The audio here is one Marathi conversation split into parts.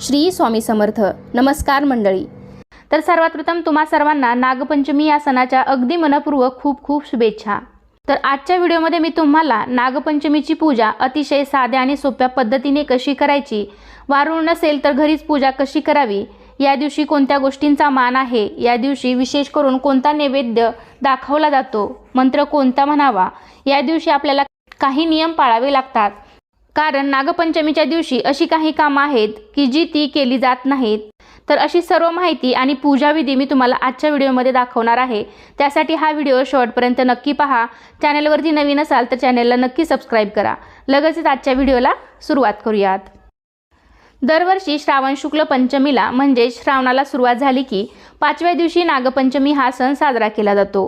श्री स्वामी समर्थ. नमस्कार मंडळी. तर सर्वात प्रथम तुम्हा सर्वांना नागपंचमी या सणाच्या अगदी मनपूर्वक खूप खूप शुभेच्छा. तर आजच्या व्हिडिओमध्ये मी तुम्हाला नागपंचमीची पूजा अतिशय साध्या आणि सोप्या पद्धतीने कशी करायची वारूळ नसेल तर घरीच पूजा कशी करावी या दिवशी कोणत्या गोष्टींचा मान आहे या दिवशी विशेष करून कोणता नैवेद्य दाखवला जातो मंत्र कोणता म्हणावा या दिवशी आपल्याला काही नियम पाळावे लागतात. कारण नागपंचमीच्या दिवशी अशी काही कामं आहेत की जी ती केली जात नाहीत. तर अशी सर्व माहिती आणि पूजाविधी मी तुम्हाला आजच्या व्हिडिओमध्ये दाखवणार आहे. त्यासाठी हा व्हिडिओ शेवटपर्यंत नक्की पहा. चॅनलवरती नवीन असाल तर चॅनलला नक्की सबस्क्राईब करा. लगेचच आजच्या व्हिडिओला सुरुवात करूयात. दरवर्षी श्रावण शुक्ल पंचमीला म्हणजे श्रावणाला सुरुवात झाली की पाचव्या दिवशी नागपंचमी हा सण साजरा केला जातो.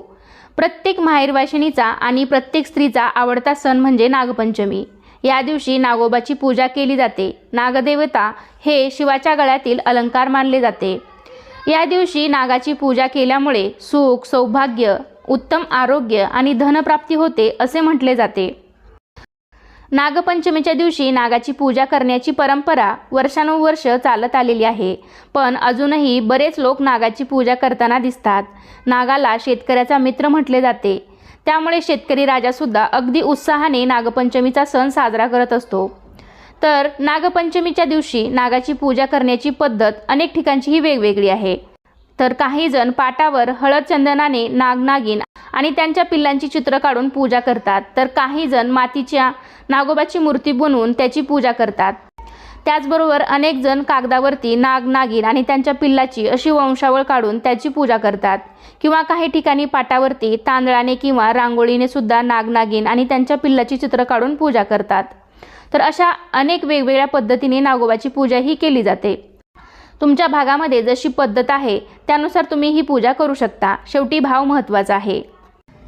प्रत्येक माहेरवाशिणीचा आणि प्रत्येक स्त्रीचा आवडता सण म्हणजे नागपंचमी. या दिवशी नागोबाची पूजा केली जाते. नागदेवता हे शिवाच्या गळ्यातील अलंकार मानले जाते. या दिवशी नागाची पूजा केल्यामुळे सुख सौभाग्य उत्तम आरोग्य आणि धनप्राप्ती होते असे म्हटले जाते. नागपंचमीच्या दिवशी नागाची पूजा करण्याची परंपरा वर्षानुवर्ष चालत आलेली आहे. पण अजूनही बरेच लोक नागाची पूजा करताना दिसतात. नागाला शेतकऱ्याचा मित्र म्हटले जाते. त्यामुळे शेतकरी राजासुद्धा अगदी उत्साहाने नागपंचमीचा सण साजरा करत असतो. तर नागपंचमीच्या दिवशी नागाची पूजा करण्याची पद्धत अनेक ठिकाणची ही वेगवेगळी आहे. तर काही जण पाटावर हळद चंदनाने नागनागिन आणि त्यांच्या पिल्लांची चित्र काढून पूजा करतात. तर काही जण मातीच्या नागोबाची मूर्ती बनवून त्याची पूजा करतात. त्याचबरोबर अनेक जण कागदावरती नाग नागिन आणि त्यांच्या पिल्लाची अशी वंशावळ काढून त्याची पूजा करतात. किंवा काही ठिकाणी पाटावरती तांदळाने किंवा रांगोळीने सुद्धा नागनागिन आणि त्यांच्या पिल्लाची चित्र काढून पूजा करतात. तर अशा अनेक वेगवेगळ्या पद्धतीने नागोबाची पूजा ही केली जाते. तुमच्या भागामध्ये जशी पद्धत आहे त्यानुसार तुम्ही ही पूजा करू शकता. शेवटी भाव महत्त्वाचा आहे.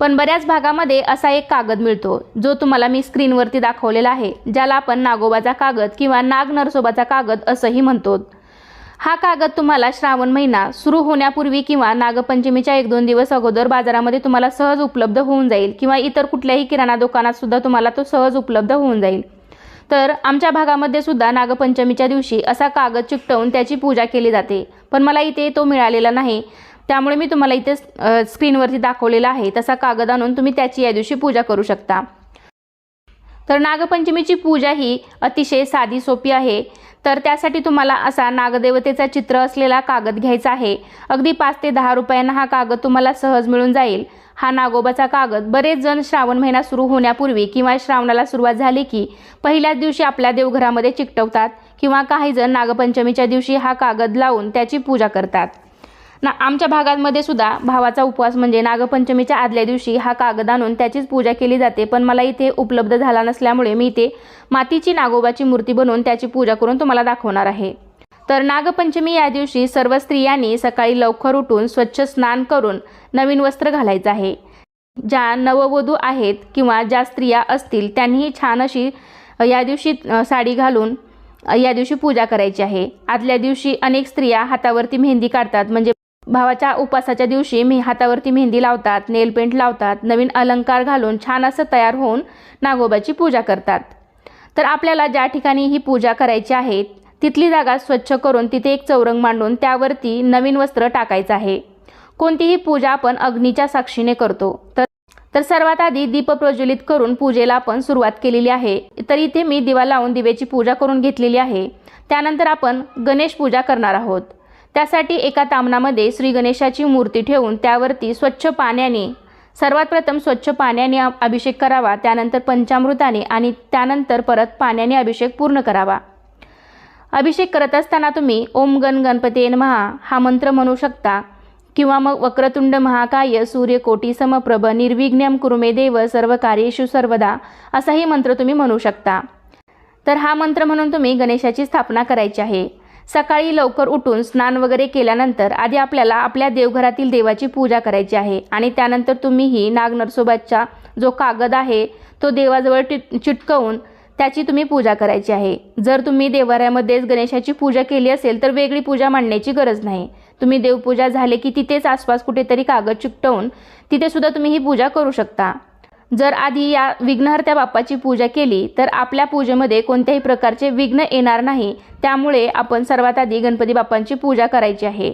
पण बऱ्याच भागामध्ये असा एक कागद मिळतो जो तुम्हाला मी स्क्रीनवरती दाखवलेला आहे ज्याला आपण नागोबाचा कागद किंवा नाग नरसोबाचा कागद असंही म्हणतो. हा कागद तुम्हाला श्रावण महिना सुरू होण्यापूर्वी किंवा नागपंचमीच्या एक दोन दिवस अगोदर बाजारामध्ये तुम्हाला सहज उपलब्ध होऊन जाईल किंवा इतर कुठल्याही किराणा दुकानात सुद्धा तुम्हाला तो सहज उपलब्ध होऊन जाईल. तर आमच्या भागामध्ये सुद्धा नागपंचमीच्या दिवशी असा कागद चिकटवून त्याची पूजा केली जाते पण मला इथे तो मिळालेला नाही. त्यामुळे मी तुम्हाला इथे स्क्रीनवरती दाखवलेला आहे. तसा कागद आणून तुम्ही त्याची या दिवशी पूजा करू शकता. तर नागपंचमीची पूजा ही अतिशय साधी सोपी आहे. तर त्यासाठी तुम्हाला असा नागदेवतेचा चित्र असलेला कागद घ्यायचा आहे. अगदी पाच ते दहा रुपयांना हा कागद तुम्हाला सहज मिळून जाईल. हा नागोबाचा कागद. बरेच जण श्रावण महिना सुरू होण्यापूर्वी किंवा श्रावणाला सुरुवात झाली की पहिल्याच दिवशी आपल्या देवघरामध्ये चिकटवतात किंवा काही जण नागपंचमीच्या दिवशी हा कागद लावून त्याची पूजा करतात. ना आमच्या भागांमध्ये सुद्धा भावाचा उपवास म्हणजे नागपंचमीच्या आदल्या दिवशी हा कागद आणून त्याचीच पूजा केली जाते. पण मला इथे उपलब्ध झाला नसल्यामुळे मी इथे मातीची नागोबाची मूर्ती बनवून त्याची पूजा करून तुम्हाला दाखवणार आहे. तर नागपंचमी या दिवशी सर्व स्त्रियांनी सकाळी लवकर उठून स्वच्छ स्नान करून नवीन वस्त्र घालायचं आहे. ज्या नववधू आहेत किंवा ज्या स्त्रिया असतील त्यांनीही छान अशी या दिवशी साडी घालून या दिवशी पूजा करायची आहे. आदल्या दिवशी अनेक स्त्रिया हातावरती मेहंदी काढतात. म्हणजे भावाच्या उपासाच्या दिवशी मी हातावरती मेहंदी लावतात नेल पेंट लावतात नवीन अलंकार घालून छान असं तयार होऊन नागोबाची पूजा करतात. तर आपल्याला ज्या ठिकाणी ही पूजा करायची आहे तिथली जागा स्वच्छ करून तिथे एक चौरंग मांडून त्यावरती नवीन वस्त्र टाकायचं आहे. कोणतीही पूजा आपण अग्नीच्या साक्षीने करतो. तर तर सर्वात आधी दीप प्रज्वलित करून पूजेला आपण सुरुवात केलेली आहे. तर इथे मी दिवा लावून दिव्याची पूजा करून घेतलेली आहे. त्यानंतर आपण गणेश पूजा करणार आहोत. त्यासाठी एका तामणामध्ये श्री गणेशाची मूर्ती ठेवून त्यावरती स्वच्छ पाण्याने सर्वात प्रथम स्वच्छ पाण्याने अभिषेक करावा त्यानंतर पंचामृताने आणि त्यानंतर परत पाण्याने अभिषेक पूर्ण करावा. अभिषेक करत असताना तुम्ही ओम गण गणपती महा हा मंत्र म्हणू शकता. किंवा मग वक्रतुंड महाकाय सूर्यकोटी समप्रभ निर्विघ्नम कुरुमे देव सर्व कार्येषु सर्वदा असाही मंत्र तुम्ही म्हणू शकता. तर हा मंत्र म्हणून तुम्ही गणेशाची स्थापना करायची आहे. सकाळी लवकर उठून स्नान वगैरे केल्यानंतर आधी आपल्याला आपल्या देवघरातील देवाची पूजा करायची आहे. आणि त्यानंतर तुम्ही ही नाग नरसोबाचा जो कागद आहे तो देवाजवळ टिट चिटकवून त्याची तुम्ही पूजा करायची आहे. जर तुम्ही देवाऱ्यामध्येच गणेशाची पूजा केली असेल तर वेगळी पूजा मांडण्याची गरज नाही. तुम्ही देवपूजा झाले की तिथेच आसपास कुठेतरी कागद चिकटवून तिथेसुद्धा तुम्ही ही पूजा करू शकता. जर आधी या विघ्नहर्त्या बाप्पाची पूजा केली तर आपल्या पूजेमध्ये कोणत्याही प्रकारचे विघ्न येणार नाही. त्यामुळे आपण सर्वात आधी गणपती बाप्पांची पूजा करायची आहे.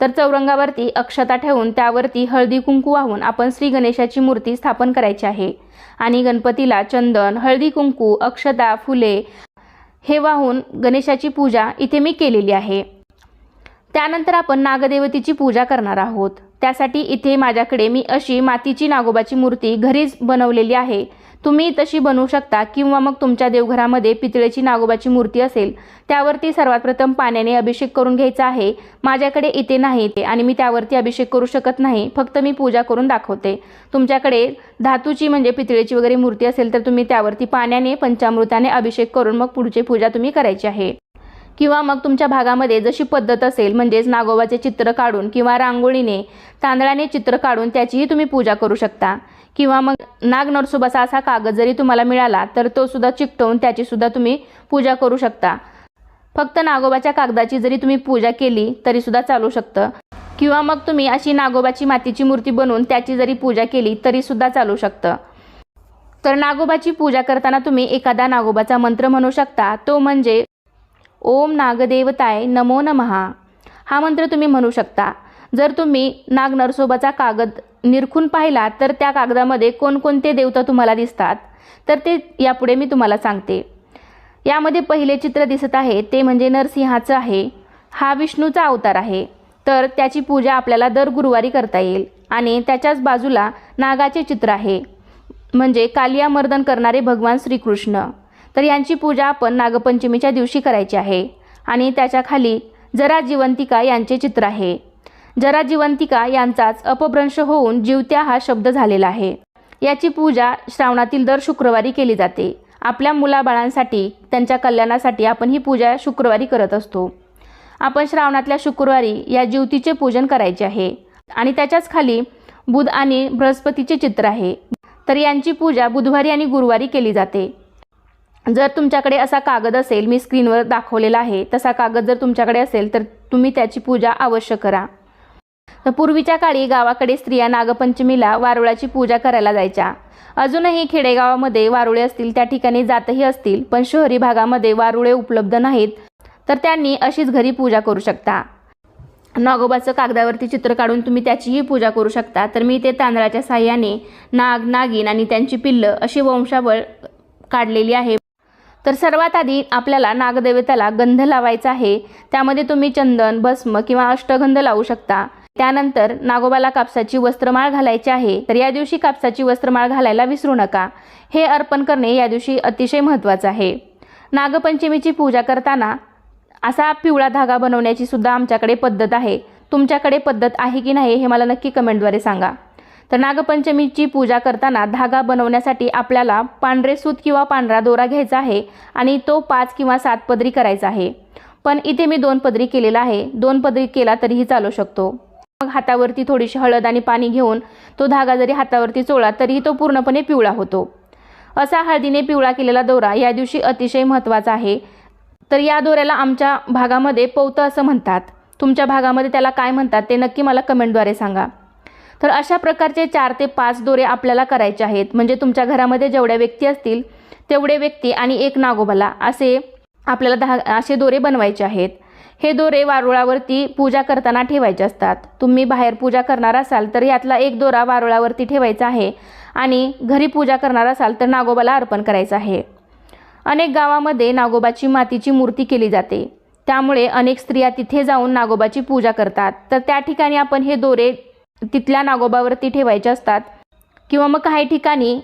तर चौरंगावरती अक्षता ठेवून त्यावरती हळदी कुंकू वाहून आपण श्री गणेशाची मूर्ती स्थापन करायची आहे. आणि गणपतीला चंदन हळदी कुंकू अक्षता फुले हे वाहून गणेशाची पूजा इथे मी केलेली आहे. त्यानंतर आपण नागदेवतेची पूजा करणार आहोत. त्यासाठी इथे माझ्याकडे मी अशी मातीची नागोबाची मूर्ती घरीच बनवलेली आहे. तुम्ही तशी बनवू शकता किंवा मग तुमच्या देवघरामध्ये पितळेची नागोबाची मूर्ती असेल त्यावरती सर्वात प्रथम पाण्याने अभिषेक करून घ्यायचा आहे. माझ्याकडे इथे नाही ते आणि मी त्यावरती अभिषेक करू शकत नाही फक्त मी पूजा करून दाखवते. तुमच्याकडे धातूची म्हणजे पितळेची वगैरे मूर्ती असेल तर तुम्ही त्यावरती पाण्याने पंचामृताने अभिषेक करून मग पुढची पूजा तुम्ही करायची आहे. किंवा मग तुमच्या भागामध्ये जशी पद्धत असेल म्हणजेच नागोबाचे चित्र काढून किंवा रांगोळीने तांदळाने चित्र काढून त्याचीही तुम्ही पूजा करू शकता. किंवा मग नाग नरसोबाचा असा कागद जरी तुम्हाला मिळाला तर तो सुद्धा चिकटवून त्याची सुद्धा तुम्ही पूजा करू शकता. फक्त नागोबाच्या कागदाची जरी तुम्ही पूजा केली तरी सुद्धा चालू शकतं. किंवा मग तुम्ही अशी नागोबाची मातीची मूर्ती बनवून त्याची जरी पूजा केली तरी सुद्धा चालू शकतं. तर नागोबाची पूजा करताना तुम्ही एखादा नागोबाचा मंत्र म्हणू शकता. तो म्हणजे ओम नागदेवताय नमो नमहा. हा मंत्र तुम्ही म्हणू शकता. जर तुम्ही नाग नरसोबाचा कागद निरखून पाहिला तर त्या कागदामध्ये कोणकोणते देवता तुम्हाला दिसतात? तर ते यापुढे मी तुम्हाला सांगते. यामध्ये पहिले चित्र दिसत आहे ते म्हणजे नरसिंहाचं आहे. हा विष्णूचा अवतार आहे. तर त्याची पूजा आपल्याला दर गुरुवारी करता येईल. आणि त्याच्याच बाजूला नागाचे चित्र आहे. म्हणजे कालिया मर्दन करणारे भगवान श्रीकृष्ण. तर यांची पूजा आपण नागपंचमीच्या दिवशी करायची आहे. आणि त्याच्याखाली जरा जिवंतिका यांचे चित्र आहे. जरा जिवंतिका यांचाच अपभ्रंश होऊन जीवत्या हा शब्द झालेला आहे. याची पूजा श्रावणातील दर शुक्रवारी केली जाते. आपल्या मुलाबाळांसाठी त्यांच्या कल्याणासाठी आपण ही पूजा शुक्रवारी करत असतो. आपण श्रावणातल्या शुक्रवारी या ज्योतीचे पूजन करायचे आहे. आणि त्याच्याच खाली बुध आणि बृहस्पतीचे चित्र आहे. तर यांची पूजा बुधवारी आणि गुरुवारी केली जाते. जर तुमच्याकडे असा कागद असेल मी स्क्रीनवर दाखवलेला आहे तसा कागद जर तुमच्याकडे असेल तर तुम्ही त्याची पूजा अवश्य करा. तर पूर्वीच्या काळी गावाकडे स्त्रिया नागपंचमीला वारुळाची पूजा करायला जायच्या. अजूनही खेडेगावामध्ये वारुळे असतील त्या ठिकाणी जातही असतील पण शहरी भागामध्ये वारुळे उपलब्ध नाहीत तर त्यांनी अशीच घरी पूजा करू शकता. नागोबाचं कागदावरती चित्र काढून तुम्ही त्याचीही पूजा करू शकता. तर मी ते तांदळाच्या साह्याने नाग नागिन आणि त्यांची पिल्लं अशी वंशावळ काढलेली आहे. तर सर्वात आधी आपल्याला नागदेवतेला गंध लावायचा आहे. त्यामध्ये तुम्ही चंदन भस्म किंवा अष्टगंध लावू शकता. त्यानंतर नागोबाला कापसाची वस्त्रमाळ घालायची आहे. तर या दिवशी कापसाची वस्त्रमाळ घालायला विसरू नका. हे अर्पण करणे या दिवशी अतिशय महत्त्वाचं आहे. नागपंचमीची पूजा करताना असा पिवळा धागा बनवण्याची सुद्धा आमच्याकडे पद्धत आहे. तुमच्याकडे पद्धत आहे की नाही हे मला नक्की कमेंटद्वारे सांगा. तर नागपंचमीची पूजा करताना धागा बनवण्यासाठी आपल्याला पांढरे सूत किंवा पांढरा दोरा घ्यायचा आहे आणि तो पाच किंवा सात पदरी करायचा आहे. पण इथे मी दोन पदरी केलेला आहे. दोन पदरी केला तरीही चालू शकतो. मग हातावरती थोडीशी हळद आणि पाणी घेऊन तो धागा जरी हातावरती चोळला तरीही तो पूर्णपणे पिवळा होतो. असा हळदीने पिवळा केलेला दोरा या दिवशी अतिशय महत्त्वाचा आहे. तर या दोऱ्याला आमच्या भागामध्ये पौतं असं म्हणतात. तुमच्या भागामध्ये त्याला काय म्हणतात ते नक्की मला कमेंटद्वारे सांगा. तर अशा प्रकारचे चार ते पाच दोरे आपल्याला करायचे आहेत. म्हणजे तुमच्या घरामध्ये जेवढ्या व्यक्ती असतील तेवढे व्यक्ती आणि एक नागोबाला असे आपल्याला दहा असे दोरे बनवायचे आहेत. हे दोरे वारुळावरती पूजा करताना ठेवायचे असतात. तुम्ही बाहेर पूजा करणार असाल तर यातला एक दोरा वारुळावरती ठेवायचा आहे आणि घरी पूजा करणार असाल तर नागोबाला अर्पण करायचं आहे. अनेक गावामध्ये नागोबाची मातीची मूर्ती केली जाते. त्यामुळे अनेक स्त्रिया तिथे जाऊन नागोबाची पूजा करतात. तर त्या ठिकाणी आपण हे दोरे तिथल्या नागोबावरती ठेवायच्या असतात. किंवा मग काही ठिकाणी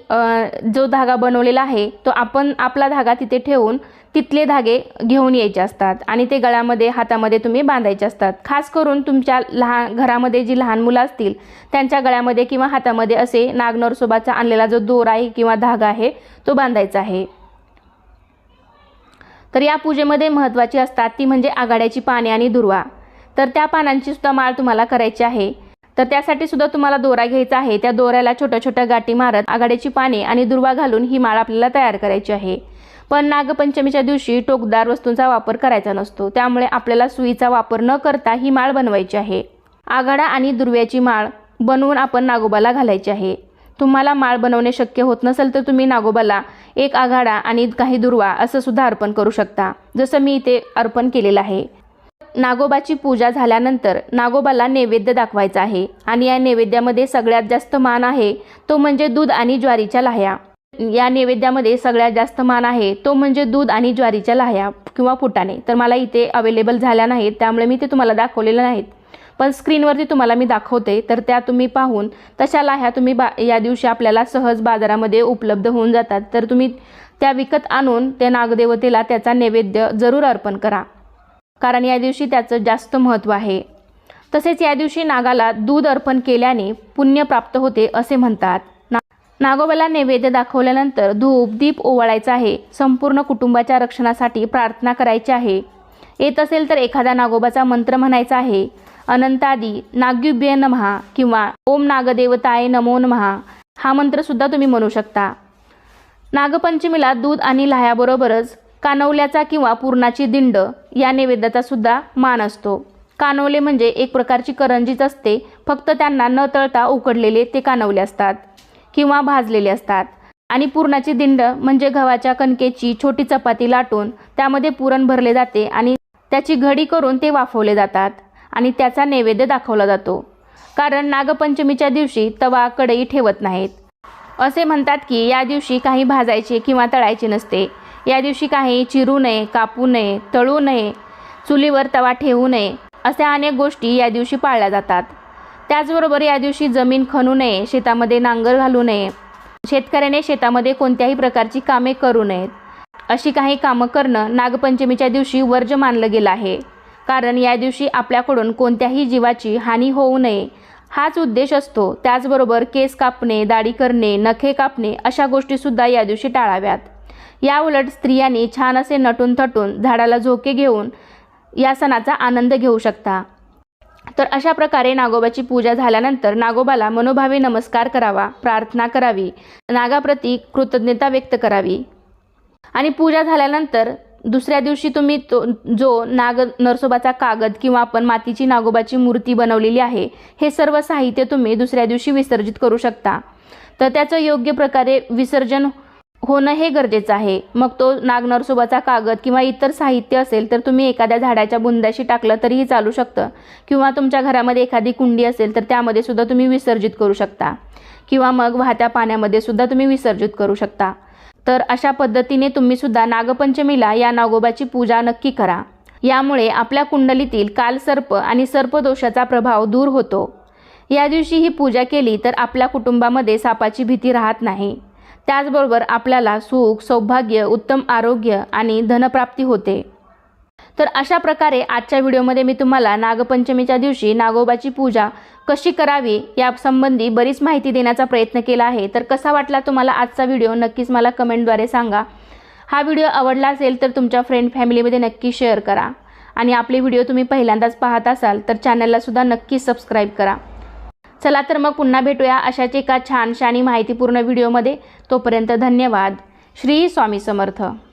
जो धागा बनवलेला आहे तो आपण आपला धागा तिथे ठेवून तिथले धागे घेऊन यायचे असतात. आणि ते गळ्यामध्ये हातामध्ये तुम्ही बांधायचे असतात. खास करून तुमच्या लहान घरामध्ये जी लहान मुलं असतील त्यांच्या गळ्यामध्ये किंवा हातामध्ये असे नागनरसोबाचा आणलेला जो दोर आहे किंवा धागा आहे तो बांधायचा आहे. तर या पूजेमध्ये महत्त्वाची असतात ती म्हणजे आघाड्याची पाने आणि दुर्वा. तर त्या पानांची सुद्धा माळ तुम्हाला करायची आहे. तर त्यासाठी सुद्धा तुम्हाला दोरा घ्यायचा आहे. त्या दोऱ्याला छोट्या छोट्या गाठी मारत आघाड्याची पाने आणि दुर्वा घालून ही माळ आपल्याला तयार करायची आहे. पण नागपंचमीच्या दिवशी टोकदार वस्तूंचा वापर करायचा नसतो. त्यामुळे आपल्याला सुईचा वापर न करता ही माळ बनवायची आहे. आघाडा आणि दुर्व्याची माळ बनवून आपण नागोबाला घालायची आहे. तुम्हाला माळ बनवणे शक्य होत नसेल तर तुम्ही नागोबाला एक आघाडा आणि काही दुर्वा असं सुद्धा अर्पण करू शकता. जसं मी इथे अर्पण केलेलं आहे. नागोबाची पूजा झाल्यानंतर नागोबाला नैवेद्य दाखवायचा आहे आणि या नैवेद्यामध्ये सगळ्यात जास्त मान आहे तो म्हणजे दूध आणि ज्वारीच्या लाह्या. या नैवेद्यामध्ये सगळ्यात जास्त मान आहे तो म्हणजे दूध आणि ज्वारीच्या लाह्या किंवा फुटाणे. तर मला इथे अवेलेबल झाल्या नाहीत त्यामुळे मी ते तुम्हाला दाखवलेलं नाहीत. पण स्क्रीनवरती तुम्हाला मी दाखवते तर त्या तुम्ही पाहून तशा लाह्या तुम्ही बा या दिवशी आपल्याला सहज बाजारामध्ये उपलब्ध होऊन जातात. तर तुम्ही त्या विकत आणून त्या नागदेवतेला त्याचा नैवेद्य जरूर अर्पण करा. कारण या दिवशी त्याचं जास्त महत्त्व आहे. तसेच या दिवशी नागाला दूध अर्पण केल्याने पुण्य प्राप्त होते असे म्हणतात. ना नागोबाला नैवेद्य दाखवल्यानंतर धूप दीप ओवाळायचा आहे. संपूर्ण कुटुंबाच्या रक्षणासाठी प्रार्थना करायची आहे. येत असेल तर एखादा नागोबाचा मंत्र म्हणायचा आहे. अनंतादी नाग्युभ्य नमहा किंवा ओम नागदेवताय नमो नमहा. हा मंत्रसुद्धा तुम्ही म्हणू शकता. नागपंचमीला दूध आणि लाह्याबरोबरच कानवल्याचा किंवा पुरणाची दिंड या नैवेद्याचा सुद्धा मान असतो. कानवले म्हणजे एक प्रकारची करंजीच असते. फक्त त्यांना न तळता उकडलेले ते कानवले असतात किंवा भाजलेले असतात. आणि पुरणाची दिंड म्हणजे गव्हाच्या कणकेची छोटी चपाती लाटून त्यामध्ये पुरण भरले जाते आणि त्याची घडी करून ते वाफवले जातात आणि त्याचा नैवेद्य दाखवला जातो. कारण नागपंचमीच्या दिवशी तवा कढई ठेवत नाहीत. असे म्हणतात की या दिवशी काही भाजायचे किंवा तळायचे नसते. या दिवशी काही चिरू नये कापू नये तळू नये चुलीवर तवा ठेवू नये अशा अनेक गोष्टी या दिवशी पाळल्या जातात. त्याचबरोबर या दिवशी जमीन खणू नये शेतामध्ये नांगर घालू नये. शेतकऱ्याने शेतामध्ये कोणत्याही प्रकारची कामे करू नयेत. अशी काही कामं करणं नागपंचमीच्या दिवशी वर्ज मानलं गेलं आहे. कारण या दिवशी आपल्याकडून कोणत्याही जीवाची हानी होऊ नये. हाच उद्देश असतो. त्याचबरोबर केस कापणे दाढी करणे नखे कापणे अशा गोष्टीसुद्धा या दिवशी टाळाव्यात. या उलट स्त्रियांनी छान असे नटून थटून झाडाला झोके घेऊन या सणाचा आनंद घेऊ शकता. तर अशा प्रकारे नागोबाची पूजा झाल्यानंतर नागोबाला मनोभावे नमस्कार करावा प्रार्थना करावी नागाप्रती कृतज्ञता व्यक्त करावी. आणि पूजा झाल्यानंतर दुसऱ्या दिवशी तुम्ही तो जो नाग नरसोबाचा कागद किंवा आपण मातीची नागोबाची मूर्ती बनवलेली आहे हे सर्व साहित्य तुम्ही दुसऱ्या दिवशी विसर्जित करू शकता. तर त्याचं योग्य प्रकारे विसर्जन होणं हे गरजेचं आहे. मग तो नागनरसोबाचा कागद किंवा इतर साहित्य असेल तर तुम्ही एखाद्या झाडाच्या बुंद्याशी टाकलं तरीही चालू शकतं. किंवा तुमच्या घरामध्ये एखादी कुंडी असेल तर त्यामध्ये सुद्धा तुम्ही विसर्जित करू शकता. किंवा मग वाहत्या पाण्यामध्ये सुद्धा तुम्ही विसर्जित करू शकता. तर अशा पद्धतीने तुम्ही सुद्धा नागपंचमीला या नागोबाची पूजा नक्की करा. यामुळे आपल्या कुंडलीतील कालसर्प आणि सर्पदोषाचा प्रभाव दूर होतो. या दिवशी ही पूजा केली तर आपल्या कुटुंबामध्ये सापाची भीती राहत नाही. त्याचबरोबर आपल्याला सुख सौभाग्य उत्तम आरोग्य आणि धनप्राप्ती होते. तर अशा प्रकारे आजच्या व्हिडिओमध्ये मी तुम्हाला नागपंचमीच्या दिवशी नागोबाची पूजा कशी करावी या संबंधी बरीच माहिती देण्याचा प्रयत्न केला आहे. तर कसा वाटला तुम्हाला आजचा व्हिडिओ नक्कीच मला कमेंटद्वारे सांगा. हा व्हिडिओ आवडला असेल तर तुमच्या फ्रेंड फॅमिलीमध्ये नक्की शेअर करा. आणि आपले व्हिडिओ तुम्ही पहिल्यांदाच पाहत असाल तर चॅनललासुद्धा नक्की सबस्क्राईब करा. चला तर मग पुन्हा भेटूया अशाच एका छानशा आणि माहितीपूर्ण व्हिडिओमध्ये. तोपर्यंत धन्यवाद. श्री स्वामी समर्थ.